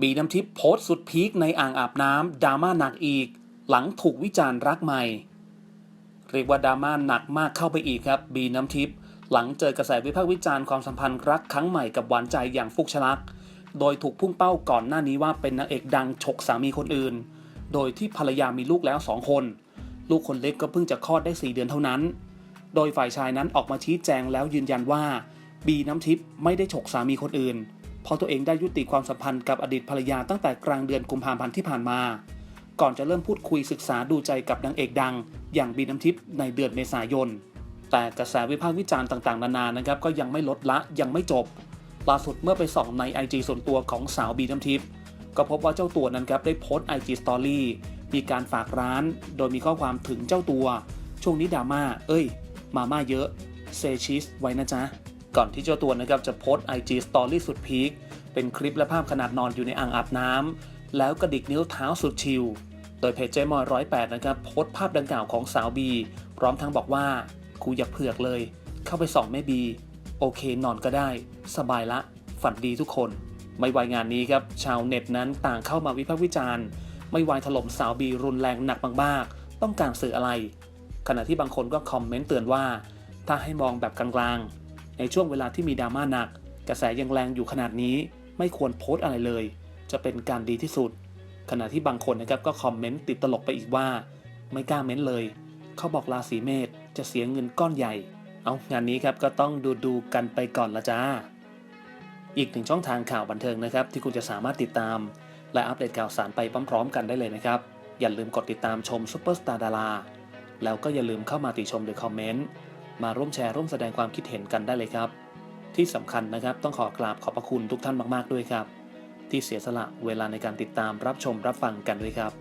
บีน้ำทิพย์โพสต์สุดพีคในอ่างอาบน้ำดราม่าหนักอีก หลังถูกวิจารณ์รักใหม่ เรียกว่าดราม่าหนักมากเข้าไปอีกครับบีน้ำทิพย์หลังเจอกระแสวิพากษ์วิจารณ์ความสัมพันธ์รักครั้งใหม่กับหวานใจอย่างฟุกชลัก โดยถูกพุ่งเป้าก่อนหน้านี้ว่าเป็นนางเอกดังฉกสามีคนอื่น โดยที่ภรรยามีลูกแล้วสองคน ลูกคนเล็กก็เพิ่งจะคลอดได้ 4 เดือนเท่านั้น โดยฝ่ายชายนั้นออกมาชี้แจงแล้วยืนยันว่าบีน้ำทิพย์ไม่ได้ฉกสามีคนอื่น เพราะตัวเองได้ยุติความสัมพันธ์กับอดีตภรรยาตั้งแต่กลางเดือนกุมภาพันธ์ที่ผ่านมา ก่อนจะเริ่มพูดคุยศึกษาดูใจกับนางเอกดัง อย่างบีน้ำทิพย์ในเดือนเมษายน แต่กระแสวิพากษ์วิจารณ์ต่างๆ นานานะครับก็ยังไม่ลดละยังไม่จบล่าสุดเมื่อไปส่องใน IG ส่วนตัวของสาวบีน้ำทิพย์ก็พบว่าเจ้าตัวนั้นครับได้โพสต์ IG Story มีการฝากร้าน โดยมีข้อความถึงเจ้าตัว ช่วงนี้ดราม่า เอ้ย มาม่าเยอะ เซชิสไว้นะจ๊ะ ก่อนที่เจ้าตัวนะครับจะโพสต์ IG Story สุดพีคเป็นคลิปและภาพขนาดนอนอยู่ในอ่างอาบน้ำแล้วกระดิกนิ้วเท้าสุดชิลโดยเพจเจมอยร้อยแปดนะครับโพสต์ภาพดังกล่าวของสาวบี พร้อมทั้งบอกว่ากูอย่าเผือกเลย เข้าไปส่องแม่บี โอเคนอนก็ได้ สบายละ ฝันดีทุกคน ไม่วายงานนี้ครับ ชาวเน็ตนั้นต่างเข้ามาวิพากษ์วิจารณ์ ไม่วายถล่มสาวบีรุนแรงหนักมากๆ ต้องการสื่ออะไร ขณะที่บางคนก็คอมเมนต์เตือนว่า ถ้าให้มองแบบกลางๆ ในช่วงเวลาที่มีดราม่าหนัก กระแสยังแรงอยู่ขนาดนี้ ไม่ควรโพสต์อะไรเลย จะเป็นการดีที่สุด ขณะที่บางคนนะครับก็คอมเมนต์ติดตลกไปอีกว่า ไม่กล้าเม้นเลย เขาบอกราศีเมษจะเสียเงินก้อนใหญ่ เอางานนี้ครับก็ต้องดูดูกันไปก่อนละจ้า อีกหนึ่งช่องทางข่าวบันเทิงนะครับ ที่คุณจะสามารถติดตาม และอัปเดตข่าวสารไปพร้อมๆ กันได้เลยนะครับ อย่าลืมกดติดตามชมซุปเปอร์สตาร์ดาราแล้วก็อย่าลืมเข้ามาติชมหรือคอมเมนต์ มาร่วมแชร์ร่วมแสดงความคิดเห็นกันได้เลยครับ ที่สำคัญนะครับต้องขอกราบขอบพระคุณทุกท่านมาก ๆ ด้วยครับ ที่เสียสละเวลาในการติดตามรับชมรับฟังกันด้วยครับ